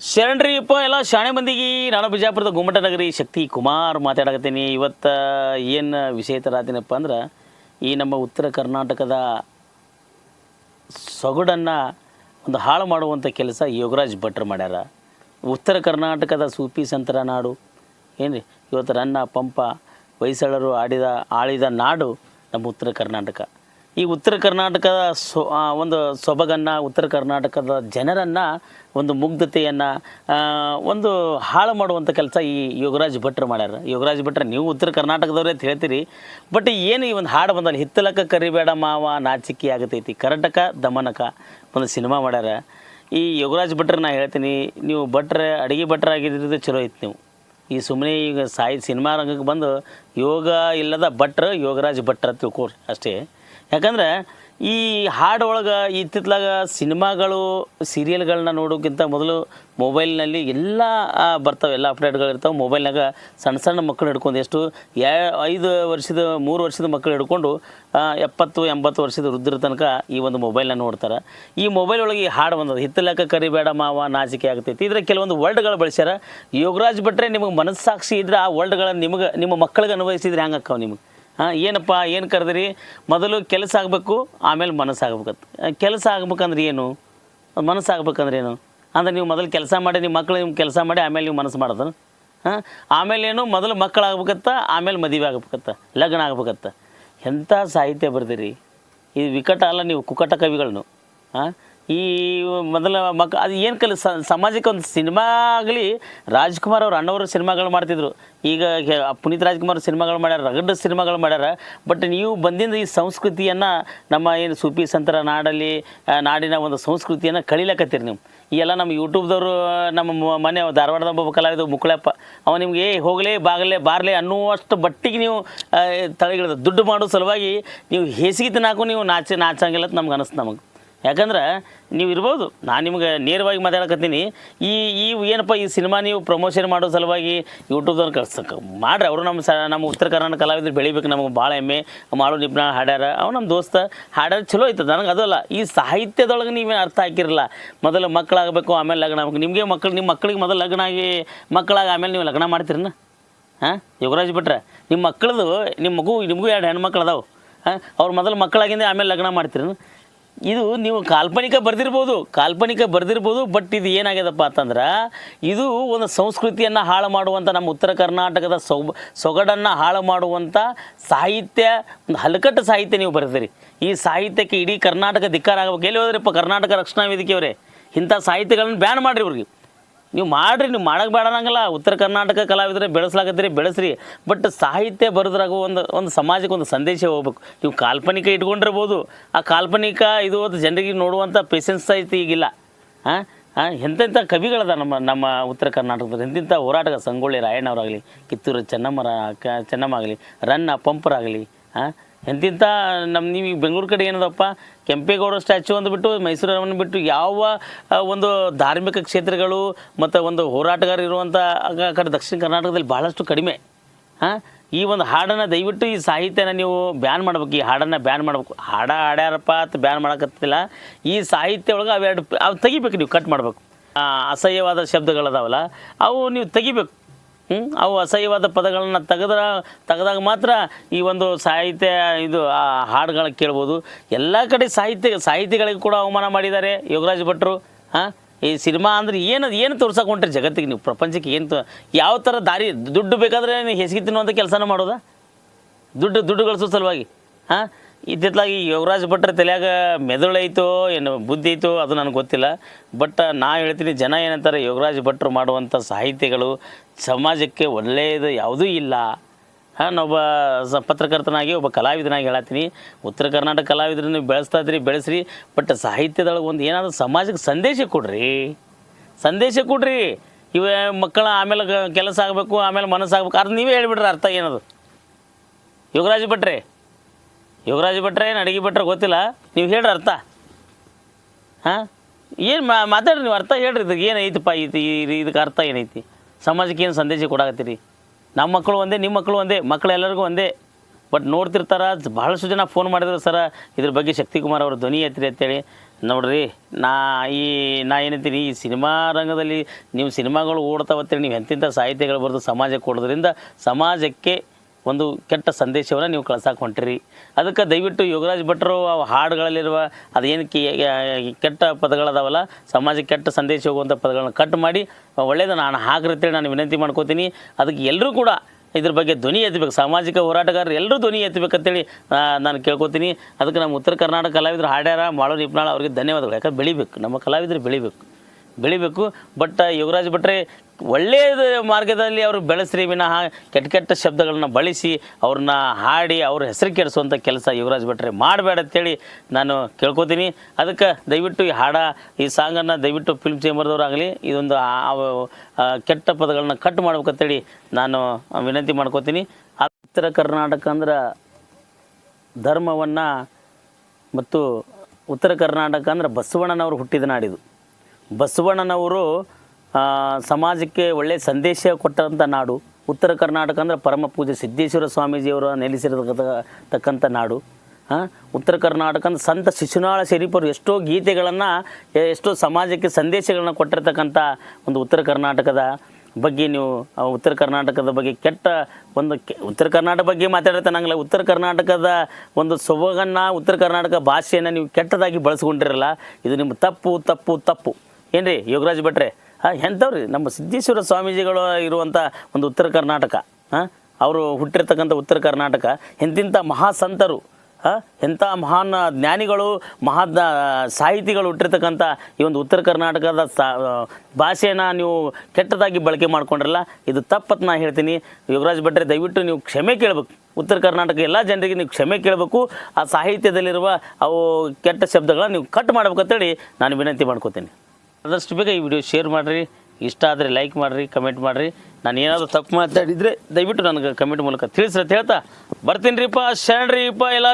ಶರಣ್ರಿಯಪ್ಪ ಎಲ್ಲ ಶಾಣೆ ಮಂದಿಗೆ. ನಾನು ಬಿಜಾಪುರದ ಗುಮ್ಮಟ ನಗರಿ ಶಕ್ತಿ ಕುಮಾರ್ ಮಾತಾಡಕತ್ತೀನಿ. ಇವತ್ತು ಏನು ವಿಷಯ ತರತೀನಪ್ಪ ಅಂದ್ರೆ, ಈ ನಮ್ಮ ಉತ್ತರ ಕರ್ನಾಟಕದ ಸೊಗಡನ್ನು ಒಂದು ಹಾಳು ಮಾಡುವಂಥ ಕೆಲಸ ಯೋಗರಾಜ್ ಭಟ್ರು ಮಾಡ್ಯಾರ. ಉತ್ತರ ಕರ್ನಾಟಕದ ಸೂಪಿ ಸಂತರ ನಾಡು. ಏನ್ರಿ? ಇವತ್ತು ರನ್ನ, ಪಂಪ, ಹೊಯ್ಸಳರು ಆಡಿದ, ಆಳಿದ ನಾಡು ನಮ್ಮ ಉತ್ತರ ಕರ್ನಾಟಕ. ಈ ಉತ್ತರ ಕರ್ನಾಟಕದ ಒಂದು ಸೊಬಗನ್ನು, ಉತ್ತರ ಕರ್ನಾಟಕದ ಜನರನ್ನು, ಒಂದು ಮುಗ್ಧತೆಯನ್ನು ಒಂದು ಹಾಳು ಮಾಡುವಂಥ ಕೆಲಸ ಈ ಯೋಗರಾಜ್ ಭಟ್ರು ಮಾಡ್ಯಾರ. ಯೋಗರಾಜ್ ಭಟ್ರು, ನೀವು ಉತ್ತರ ಕರ್ನಾಟಕದವ್ರೆ ಅಂತ ಹೇಳ್ತೀರಿ. ಬಟ್ ಏನು ಈ ಒಂದು ಹಾಡು ಬಂದಲ್ಲಿ? ಹಿತ್ತಲಕ ಕರಿಬೇಡ ಮಾವ, ನಾಚಿಕೆ ಆಗತೈತಿ. ಕರ್ನಾಟಕ ದಮನಕ ಒಂದು ಸಿನಿಮಾ ಮಾಡ್ಯಾರ. ಈ ಯೋಗರಾಜ್ ಭಟ್ರು ನಾ ಹೇಳ್ತೀನಿ, ನೀವು ಭಟ್ರ, ಅಡುಗೆ ಭಟ್ರ ಆಗಿದ್ದರೆ ಚಲೋ ಐತಿ ನೀವು. ಈ ಸುಮ್ಮನೆ ಈಗ ಸಾಯಿ ಸಿನಿಮಾ ರಂಗಕ್ಕೆ ಬಂದು ಯೋಗ ಇಲ್ಲದ ಭಟ್ರು ಯೋಗರಾಜ್ ಭಟ್ರ ತಿಳ್ಕೊರಿ ಅಷ್ಟೇ. ಯಾಕಂದ್ರೆ ಈ ಹಾಡು ಒಳಗೆ ಇತ್ತಿತ್ಲಾಗ ಸಿನಿಮಾಗಳು, ಸೀರಿಯಲ್ಗಳನ್ನ ನೋಡೋಕ್ಕಿಂತ ಮೊದಲು ಮೊಬೈಲ್ನಲ್ಲಿ ಎಲ್ಲ ಬರ್ತಾವೆ, ಎಲ್ಲ ಅಪ್ಡೇಟ್ಗಳು ಇರ್ತಾವೆ. ಮೊಬೈಲ್ನಾಗ ಸಣ್ಣ ಸಣ್ಣ ಮಕ್ಕಳು ಹಿಡ್ಕೊಂಡು ಎಷ್ಟು ಐದು ವರ್ಷದ, ಮೂರು ವರ್ಷದ ಮಕ್ಕಳು ಹಿಡ್ಕೊಂಡು ಎಪ್ಪತ್ತು, ಎಂಬತ್ತು ವರ್ಷದ ವೃದ್ಧರ ತನಕ ಈ ಒಂದು ಮೊಬೈಲ್ನ ನೋಡ್ತಾರೆ. ಈ ಮೊಬೈಲ್ ಒಳಗೆ ಈ ಹಾಡು ಬಂದದ. ಹಿತ್ತಲಕ್ಕ ಕರಿಬೇಡ ಮಾವ, ನಾಚಿಕೆ ಆಗ್ತೈತಿ. ಇದ್ರೆ ಕೆಲವೊಂದು ವರ್ಡ್ಗಳು ಬಳಸ್ಯಾರ. ಯೋಗರಾಜ್ ಭಟ್ರೆ ನಿಮಗೆ ಮನಸ್ಸಾಕ್ಷಿ ಇದ್ರೆ ಆ ವರ್ಡ್ಗಳನ್ನ ನಿಮಗೆ, ನಿಮ್ಮ ಮಕ್ಕಳಿಗೆ ಅನ್ವಯಿಸಿದ್ರೆ ಹೆಂಗೆ ನಿಮಗೆ? ಹಾಂ, ಏನಪ್ಪ, ಏನು ಕರೆದ್ರಿ? ಮೊದಲು ಕೆಲಸ ಆಗಬೇಕು, ಆಮೇಲೆ ಮನಸ್ಸು ಆಗ್ಬೇಕಂತ. ಕೆಲಸ ಆಗ್ಬೇಕಂದ್ರೆ ಏನು? ಮನಸ್ಸು ಆಗ್ಬೇಕಂದ್ರೆ ಏನು? ಅಂದ್ರೆ ನೀವು ಮೊದಲು ಕೆಲಸ ಮಾಡಿ ನಿಮ್ಮ ಮಕ್ಕಳು ನಿಮ್ಮ ಕೆಲಸ ಮಾಡಿ, ಆಮೇಲೆ ನೀವು ಮನಸ್ಸು ಮಾಡೋದು ಹಾಂ, ಆಮೇಲೆ ಏನು? ಮೊದಲು ಮಕ್ಕಳು ಆಗ್ಬೇಕತ್ತ, ಆಮೇಲೆ ಮದುವೆ ಆಗ್ಬೇಕತ್ತ, ಲಗ್ನ ಆಗ್ಬೇಕತ್ತ. ಎಂಥ ಸಾಹಿತ್ಯ ಬರ್ದಿರಿ? ಇದು ವಿಕಟ ಅಲ್ಲ ನೀವು ಕುಕಟ ಕವಿಗಳನ್ನು ಹಾಂ ಈ ಮೊದಲ ಮಕ್, ಅದು ಏನು ಕಲಿ ಸಮಾಜಕ್ಕೆ ಒಂದು ಸಿನಿಮಾ ಆಗಲಿ, ರಾಜ್ಕುಮಾರ್ ಅವ್ರು ಅಣ್ಣವರು ಸಿನಿಮಾಗಳು ಮಾಡ್ತಿದ್ರು. ಈಗ ಪುನೀತ್ ರಾಜ್ಕುಮಾರ್ ಸಿನಿಮಾಗಳು ಮಾಡ್ಯಾರ, ರಗಡ್ ಸಿನಿಮಾಗಳು ಮಾಡ್ಯಾರ, ಬಟ್ ನೀವು ಬಂದಿಂದ ಈ ಸಂಸ್ಕೃತಿಯನ್ನು ನಮ್ಮ ಏನು ಸೂಪಿ ಸಂತರ ನಾಡಲ್ಲಿ ನಾಡಿನ ಒಂದು ಸಂಸ್ಕೃತಿಯನ್ನು ಕಳಿಲಕತ್ತೀರಿ ನೀವು. ಈ ಎಲ್ಲ ನಮ್ಮ ಯೂಟ್ಯೂಬ್ದವರು, ನಮ್ಮ ಮನೆ ಧಾರವಾಡದ ಒಬ್ಬ ಕಲಾವಿದ ಮುಕ್ಕಳಪ್ಪ ಅವ ನಿಮ್ಗೆ, ಏ, ಹೋಗಲೇ, ಬಾಗಲೇ, ಬಾರ್ಲೆ ಅನ್ನುವಷ್ಟು ಬಟ್ಟಿಗೆ ನೀವು ತಳಿಗಿಳಿದ ದುಡ್ಡು ಮಾಡೋ ಸಲುವಾಗಿ ನೀವು ಹೇಸಿಗೆ ತಿನ್ನಾಕು ನೀವು ನಾಚ ನಾಚಂಗಿಲ್ಲ ಅಂತ ನಮ್ಗೆ ಅನಿಸ್ತು ನಮಗೆ. ಯಾಕಂದ್ರೆ ನೀವು ಇರ್ಬೋದು. ನಾನು ನಿಮ್ಗೆ ನೇರವಾಗಿ ಮಾತಾಡಕತ್ತೀನಿ. ಈ ಈ ಏನಪ್ಪ ಈ ಸಿನಿಮಾ ನೀವು ಪ್ರಮೋಷನ್ ಮಾಡೋ ಸಲುವಾಗಿ ಯೂಟ್ಯೂಬ್ದವ್ರು ಕಳ್ಸಕ್ಕೆ ಮಾಡ್ರಿ. ಅವರು ನಮ್ಮ ಸ, ನಮ್ಮ ಉತ್ತರ ಕರ್ನಾಟಕ ಕಲಾವಿದ್ರು ಬೆಳಿಬೇಕು. ನಮಗೆ ಭಾಳ ಹೆಮ್ಮೆ. ಮಾಡೋ ನಿಪ್ನ ಹಾಡ್ಯಾರ. ಅವ ನಮ್ಮ ದೋಸ್ತ ಹಾಡ್ಯಾರ. ಚಲೋ ಐತದ ನನಗೆ ಅದಲ್ಲ. ಈ ಸಾಹಿತ್ಯದೊಳಗೆ ನೀವೇನು ಅರ್ಥ ಹಾಕಿರಲ್ಲ. ಮೊದಲು ಮಕ್ಕಳಾಗಬೇಕು, ಆಮೇಲೆ ಲಗ್ನ ಆಗಬೇಕು. ನಿಮಗೆ ಮಕ್ಕಳು ನಿಮ್ಮ ಮಕ್ಕಳಿಗೆ ಮೊದಲು ಲಗ್ನ ಆಗಿ ಮಕ್ಕಳಾಗಿ ಆಮೇಲೆ ನೀವು ಲಗ್ನ ಮಾಡ್ತೀರನ್ನ ಹಾಂ? ಯುವರಾಜ್ ಬಿಟ್ರೆ ನಿಮ್ಮ ಮಕ್ಕಳದು ನಿಮ್ಮ ಮಗು, ನಿಮಗೂ ಎರಡು ಹೆಣ್ಮಕ್ಳು ಅದಾವೆ. ಹಾಂ? ಅವ್ರು ಮೊದಲು ಮಕ್ಕಳಾಗಿಂದ ಆಮೇಲೆ ಲಗ್ನ ಮಾಡ್ತೀರನ್ನ ಇದು ನೀವು ಕಾಲ್ಪನಿಕ ಬರೆದಿರ್ಬೋದು ಕಾಲ್ಪನಿಕ ಬರೆದಿರ್ಬೋದು ಬಟ್ ಇದು ಏನಾಗ್ಯದಪ್ಪ ಅಂತಂದ್ರೆ ಇದು ಒಂದು ಸಂಸ್ಕೃತಿಯನ್ನು ಹಾಳು ಮಾಡುವಂಥ ನಮ್ಮ ಉತ್ತರ ಕರ್ನಾಟಕದ ಸೊಬ ಸೊಗಡನ್ನು ಹಾಳು ಮಾಡುವಂಥ ಸಾಹಿತ್ಯ, ಒಂದು ಹಲಕಟ್ಟು ಸಾಹಿತ್ಯ ನೀವು ಬರೆದಿರಿ. ಈ ಸಾಹಿತ್ಯಕ್ಕೆ ಇಡೀ ಕರ್ನಾಟಕ ಧಿಕ್ಕಾರ ಆಗಬೇಕು. ಎಲ್ಲಿ ಹೋದ್ರಪ್ಪ ಕರ್ನಾಟಕ ರಕ್ಷಣಾ ವೇದಿಕೆಯವರೇ ಇಂಥ ಸಾಹಿತ್ಯಗಳನ್ನು ಬ್ಯಾನ್ ಮಾಡಿರಿ ಇವ್ರಿಗೆ. ನೀವು ಮಾಡ್ರಿ, ನೀವು ಮಾಡಕ್ಕೆ ಬೇಡ ಅನ್ನಂಗಿಲ್ಲ. ಉತ್ತರ ಕರ್ನಾಟಕ ಕಲಾವಿದರೆ ಬೆಳೆಸ್ಲಾಗತ್ತೀರಿ ಬೆಳೆಸ್ರಿ. ಬಟ್ ಸಾಹಿತ್ಯ ಬರೆದ್ರಾಗ ಒಂದು ಒಂದು ಸಮಾಜಕ್ಕೆ ಒಂದು ಸಂದೇಶ ಹೋಗ್ಬೇಕು. ನೀವು ಕಾಲ್ಪನಿಕ ಇಟ್ಕೊಂಡಿರ್ಬೋದು. ಆ ಕಾಲ್ಪನಿಕ ಇದು ಅದು ಜನರಿಗೆ ನೋಡುವಂಥ ಪೇಷನ್ಸ್ ಸಹಿತ ಈಗಿಲ್ಲ. ಹಾಂ ಹಾಂ ಎಂತೆಂಥ ಕವಿಗಳದ ನಮ್ಮ ನಮ್ಮ ಉತ್ತರ ಕರ್ನಾಟಕದಲ್ಲಿ ಎಂತೆಂಥ ಹೋರಾಟಗಾರ ಸಂಗೊಳ್ಳಿ ರಾಯಣ್ಣವರಾಗಲಿ, ಕಿತ್ತೂರು ಚೆನ್ನಮ್ಮರ ಚೆನ್ನಮ್ಮ ಆಗಲಿ, ರನ್ನ ಪಂಪರಾಗಲಿ ಹಾಂ? ಎಂತಿಂಥ ನಮ್ಮ ನೀವು ಈಗ ಬೆಂಗಳೂರು ಕಡೆ ಏನದಪ್ಪ? ಕೆಂಪೇಗೌಡ ಸ್ಟ್ಯಾಚು ಅಂದ್ಬಿಟ್ಟು ಮೈಸೂರು ಅರಮನೆ ಬಿಟ್ಟು ಯಾವ ಒಂದು ಧಾರ್ಮಿಕ ಕ್ಷೇತ್ರಗಳು ಮತ್ತು ಒಂದು ಹೋರಾಟಗಾರ ಇರುವಂಥ ಕಡೆ ದಕ್ಷಿಣ ಕರ್ನಾಟಕದಲ್ಲಿ ಭಾಳಷ್ಟು ಕಡಿಮೆ. ಹಾಂ? ಈ ಒಂದು ಹಾಡನ್ನು ದಯವಿಟ್ಟು ಈ ಸಾಹಿತ್ಯನ ನೀವು ಬ್ಯಾನ್ ಮಾಡ್ಬೇಕು. ಈ ಹಾಡನ್ನು ಬ್ಯಾನ್ ಮಾಡ್ಬೇಕು. ಹಾಡ ಹಾಡ್ಯಾರಪ್ಪ ಅಂತ ಬ್ಯಾನ್ ಮಾಡಕತ್ತಿಲ್ಲ. ಈ ಸಾಹಿತ್ಯ ಒಳಗೆ ಅವೆರಡು ಅವು ತೆಗಿಬೇಕು ನೀವು ಕಟ್ ಮಾಡ್ಬೇಕು. ಅಸಹ್ಯವಾದ ಶಬ್ದಗಳದಾವಲ್ಲ, ಅವು ನೀವು ತೆಗಿಬೇಕು. ಅವು ಅಸಹ್ಯವಾದ ಪದಗಳನ್ನು ತೆಗೆದ್ರ ತೆಗೆದಾಗ ಮಾತ್ರ ಈ ಒಂದು ಸಾಹಿತ್ಯ ಇದು, ಆ ಹಾಡುಗಳ ಕೇಳ್ಬೋದು. ಎಲ್ಲ ಕಡೆ ಸಾಹಿತ್ಯ ಸಾಹಿತಿಗಳಿಗೆ ಕೂಡ ಅವಮಾನ ಮಾಡಿದ್ದಾರೆ ಯೋಗರಾಜ್ ಭಟ್ರು. ಹಾಂ ಈ ಸಿನಿಮಾ ಅಂದ್ರೆ ಏನು ಏನು ತೋರ್ಸಕ್ಕೆ ಹೊಂಟ್ರಿ ಜಗತ್ತಿಗೆ? ನೀವು ಪ್ರಪಂಚಕ್ಕೆ ಏನು ಯಾವ ಥರ ದಾರಿ ದುಡ್ಡು ಬೇಕಾದರೆ ನೀವು ಹೆಸಗಿತ್ತಿನೋ ಅಂತ ಕೆಲಸನ ಮಾಡೋದಾ? ದುಡ್ಡು ದುಡ್ಡು ಗಳಿಸೋ ಸಲುವಾಗಿ. ಹಾಂ ಇತ್ತಿತ್ತಲಾಗಿ ಯುವರಾಜ್ ಭಟ್ರ ತಲೆಯಾಗ ಮೆದುಳು ಏನು ಬುದ್ಧಿ ಐತೋ, ಅದು ನನಗೆ ಗೊತ್ತಿಲ್ಲ. ಬಟ್ ನಾ ಹೇಳ್ತೀನಿ, ಜನ ಏನಂತಾರೆ ಯುವರಾಜ್ ಭಟ್ರು ಮಾಡುವಂಥ ಸಾಹಿತ್ಯಗಳು ಸಮಾಜಕ್ಕೆ ಒಳ್ಳೆಯದು ಯಾವುದೂ ಇಲ್ಲ. ಹಾಂ ಸ, ಪತ್ರಕರ್ತನಾಗಿ, ಒಬ್ಬ ಕಲಾವಿದನಾಗಿ ಹೇಳತ್ತೀನಿ. ಉತ್ತರ ಕರ್ನಾಟಕ ಕಲಾವಿದರನ್ನು ಬೆಳೆಸ್ತಾ ಇದ್ರಿ, ಬೆಳೆಸ್ರಿ. ಬಟ್, ಸಾಹಿತ್ಯದೊಳಗೆ ಒಂದು ಏನಾದರೂ ಸಮಾಜಕ್ಕೆ ಸಂದೇಶ ಕೊಡ್ರಿ. ಸಂದೇಶ ಕೊಡ್ರಿ. ಇವ ಮಕ್ಕಳ ಆಮೇಲೆ ಕೆಲಸ ಆಗಬೇಕು, ಆಮೇಲೆ ಮನಸ್ಸಾಗಬೇಕು, ಅದು ನೀವೇ ಹೇಳಿಬಿಡ್ರಿ ಅರ್ಥ ಏನದು. ಯೋಗರಾಜ್ ಭಟ್ರೆ. ಯೋಗರಾಜ್ ಭಟ್ರೆ ಏನು ಅಡಿಗೆ ಭಟ್ರೆ ಗೊತ್ತಿಲ್ಲ. ನೀವು ಹೇಳ್ರಿ ಅರ್ಥ. ಹಾಂ? ಏನು ಮಾತಾಡ್ರಿ ನೀವು ಅರ್ಥ ಹೇಳ್ರಿ ಇದಕ್ಕೆ ಏನೈತಪ್ಪ ಐತಿ ಇದಕ್ಕೆ ಅರ್ಥ ಏನೈತಿ? ಸಮಾಜಕ್ಕೆ ಏನು ಸಂದೇಶ ಕೊಡಾಕತ್ತೀರಿ? ನಮ್ಮ ಮಕ್ಕಳು ಒಂದೇ ನಿಮ್ಮ ಮಕ್ಕಳು ಒಂದೇ ಮಕ್ಕಳೆಲ್ಲರಿಗೂ ಒಂದೇ. ಬಟ್ ನೋಡ್ತಿರ್ತಾರೆ ಭಾಳಷ್ಟು ಜನ ಫೋನ್ ಮಾಡಿದ್ರು ಸರ, ಇದ್ರ ಬಗ್ಗೆ ಶಕ್ತಿಕುಮಾರ್ ಅವ್ರ ಧ್ವನಿ ಎತ್ತಿರಿ ಅಂತೇಳಿ. ನೋಡ್ರಿ, ನಾ ಈ ನಾ ಏನಂತೀನಿ ಈ ಸಿನಿಮಾ ರಂಗದಲ್ಲಿ ನೀವು ಸಿನಿಮಾಗಳು ಓಡ್ತಾವತ್ತೀರಿ ನೀವು ಎಂತಿಂಥ ಸಾಹಿತ್ಯಗಳು ಬರೆದು ಸಮಾಜಕ್ಕೆ ಕೊಡೋದ್ರಿಂದ ಸಮಾಜಕ್ಕೆ ಒಂದು ಕೆಟ್ಟ ಸಂದೇಶವನ್ನು ನೀವು ಕಳ್ಸಕ್ಕೆ ಹೊಂಟಿರಿ. ಅದಕ್ಕೆ ದಯವಿಟ್ಟು ಯೋಗರಾಜ್ ಭಟ್ರು ಆ ಹಾಡುಗಳಲ್ಲಿರುವ ಅದೇನು ಕೆಟ್ಟ ಪದಗಳದಾವಲ್ಲ, ಸಮಾಜಕ್ಕೆ ಕೆಟ್ಟ ಸಂದೇಶ ಹೋಗುವಂಥ ಪದಗಳನ್ನ ಕಟ್ ಮಾಡಿ ಒಳ್ಳೇದು ನಾನು ಹಾಕಿರ್ತೇಳಿ ನಾನು ವಿನಂತಿ ಮಾಡ್ಕೋತೀನಿ. ಅದಕ್ಕೆ ಎಲ್ಲರೂ ಕೂಡ ಇದ್ರ ಬಗ್ಗೆ ಧ್ವನಿ ಎತ್ತಬೇಕು. ಸಾಮಾಜಿಕ ಹೋರಾಟಗಾರರು ಎಲ್ಲರೂ ಧ್ವನಿ ಎತ್ತಬೇಕಂತೇಳಿ ನಾನು ಕೇಳ್ಕೊತೀನಿ. ಅದಕ್ಕೆ ನಮ್ಮ ಉತ್ತರ ಕರ್ನಾಟಕ ಕಲಾವಿದರು ಹಾಡ್ಯಾರ, ಮಾಳೋ ನಿಪ್ನಾಳ ಅವರಿಗೆ ಧನ್ಯವಾದಗಳು. ಯಾಕಂದ್ರೆ ಬೆಳಿಬೇಕು. ನಮ್ಮ ಕಲಾವಿದರು ಬೆಳಿಬೇಕು. ಬೆಳಿಬೇಕು. ಬಟ್ ಯುವರಾಜ್ ಭಟ್ರೆ ಒಳ್ಳೆಯ ಮಾರ್ಗದಲ್ಲಿ ಅವರು ಬೆಳೆಸ್ರಿ, ವಿನಃ ಕೆಟ್ಟ ಕೆಟ್ಟ ಶಬ್ದಗಳನ್ನ ಬಳಸಿ, ಅವ್ರನ್ನ ಹಾಡಿ, ಅವ್ರ ಹೆಸರು ಕೆಡಿಸುವಂಥ ಕೆಲಸ ಯುವರಾಜ್ ಭಟ್ರೆ ಮಾಡಬೇಡ ಅಂತೇಳಿ ನಾನು ಕೇಳ್ಕೊತೀನಿ. ಅದಕ್ಕೆ ದಯವಿಟ್ಟು ಈ ಹಾಡ, ಈ ಸಾಂಗನ್ನು ದಯವಿಟ್ಟು ಫಿಲ್ಮ್ ಚೇಂಬರ್ದವ್ರಾಗಲಿ ಇದೊಂದು ಕೆಟ್ಟ ಪದಗಳನ್ನ ಕಟ್ ಮಾಡ್ಬೇಕಂತೇಳಿ ನಾನು ವಿನಂತಿ ಮಾಡ್ಕೋತೀನಿ. ಉತ್ತರ ಕರ್ನಾಟಕ ಅಂದ್ರೆ ಧರ್ಮವನ್ನು ಮತ್ತು ಉತ್ತರ ಕರ್ನಾಟಕ ಅಂದ್ರೆ ಬಸವಣ್ಣನವರು ಹುಟ್ಟಿದ ನಾಡಿದು. ಬಸವಣ್ಣನವರು ಸಮಾಜಕ್ಕೆ ಒಳ್ಳೆಯ ಸಂದೇಶ ಕೊಟ್ಟಂಥ ನಾಡು. ಉತ್ತರ ಕರ್ನಾಟಕ ಅಂದರೆ ಪರಮ ಪೂಜೆ ಸಿದ್ದೇಶ್ವರ ಸ್ವಾಮೀಜಿಯವರು ನೆಲೆಸಿರತಕ್ಕಂಥ ನಾಡು. ಹಾಂ ಉತ್ತರ ಕರ್ನಾಟಕ ಅಂದ್ರೆ ಸಂತ ಶಿಶುನಾಳ ಶರೀಫರು ಎಷ್ಟೋ ಗೀತೆಗಳನ್ನು, ಎಷ್ಟೋ ಸಮಾಜಕ್ಕೆ ಸಂದೇಶಗಳನ್ನ ಕೊಟ್ಟಿರ್ತಕ್ಕಂಥ ಒಂದು ಉತ್ತರ ಕರ್ನಾಟಕದ ಬಗ್ಗೆ ನೀವು ಉತ್ತರ ಕರ್ನಾಟಕದ ಬಗ್ಗೆ ಕೆಟ್ಟ ಒಂದು ಉತ್ತರ ಕರ್ನಾಟಕ ಬಗ್ಗೆ ಮಾತಾಡುತ್ತೆ ಉತ್ತರ ಕರ್ನಾಟಕದ ಒಂದು ಸೊಬಗನ್ನು ಉತ್ತರ ಕರ್ನಾಟಕ ಭಾಷೆಯನ್ನು ನೀವು ಕೆಟ್ಟದಾಗಿ ಬಳಸ್ಕೊಂಡಿರಲ್ಲ. ಇದು ನಿಮ್ಮ ತಪ್ಪು ತಪ್ಪು ತಪ್ಪು. ಏನ್ರಿ ಯೋಗರಾಜ್ ಭಟ್ರೆ? ಎಂಥವ್ರಿ? ನಮ್ಮ ಸಿದ್ದೇಶ್ವರ ಸ್ವಾಮೀಜಿಗಳು ಇರುವಂಥ ಒಂದು ಉತ್ತರ ಕರ್ನಾಟಕ. ಹಾಂ, ಅವರು ಹುಟ್ಟಿರ್ತಕ್ಕಂಥ ಉತ್ತರ ಕರ್ನಾಟಕ. ಎಂತಿಂಥ ಮಹಾಸಂತರು. ಎಂಥ ಮಹಾನ್ ಜ್ಞಾನಿಗಳು ಮಹಾ ಸಾಹಿತಿಗಳು ಹುಟ್ಟಿರ್ತಕ್ಕಂಥ ಈ ಒಂದು ಉತ್ತರ ಕರ್ನಾಟಕದ ಭಾಷೆಯನ್ನು ನೀವು ಕೆಟ್ಟದಾಗಿ ಬಳಕೆ ಮಾಡ್ಕೊಂಡ್ರಲ್ಲ, ಇದು ತಪ್ಪತ್ತು ನಾನು ಹೇಳ್ತೀನಿ. ಯೋಗರಾಜ್ ಭಟ್ರೆ, ದಯವಿಟ್ಟು ನೀವು ಕ್ಷಮೆ ಕೇಳಬೇಕು. ಉತ್ತರ ಕರ್ನಾಟಕ ಎಲ್ಲ ಜನರಿಗೆ ನೀವು ಕ್ಷಮೆ ಕೇಳಬೇಕು. ಆ ಸಾಹಿತ್ಯದಲ್ಲಿರುವ ಅವು ಕೆಟ್ಟ ಶಬ್ದಗಳನ್ನ ನೀವು ಕಟ್ ಮಾಡ್ಬೇಕಂತೇಳಿ ನಾನು ವಿನಂತಿ ಮಾಡ್ಕೋತೀನಿ. ಆದಷ್ಟು ಬೇಗ ಈ ವಿಡಿಯೋ ಶೇರ್ ಮಾಡಿರಿ. ಇಷ್ಟ ಆದರೆ ಲೈಕ್ ಮಾಡಿರಿ ಕಮೆಂಟ್ ಮಾಡಿರಿ. ನಾನು ಏನಾದರೂ ತಪ್ಪು ಮಾತಾಡಿದರೆ ದಯವಿಟ್ಟು ನನಗೆ ಕಮೆಂಟ್ ಮೂಲಕ ತಿಳಿಸ್ರಿ ಅಂತ ಹೇಳ್ತಾ ಬರ್ತೀನಿ ರೀಪ್ಪ ಶರಣ್ರಿಪ್ಪ ಎಲ್ಲ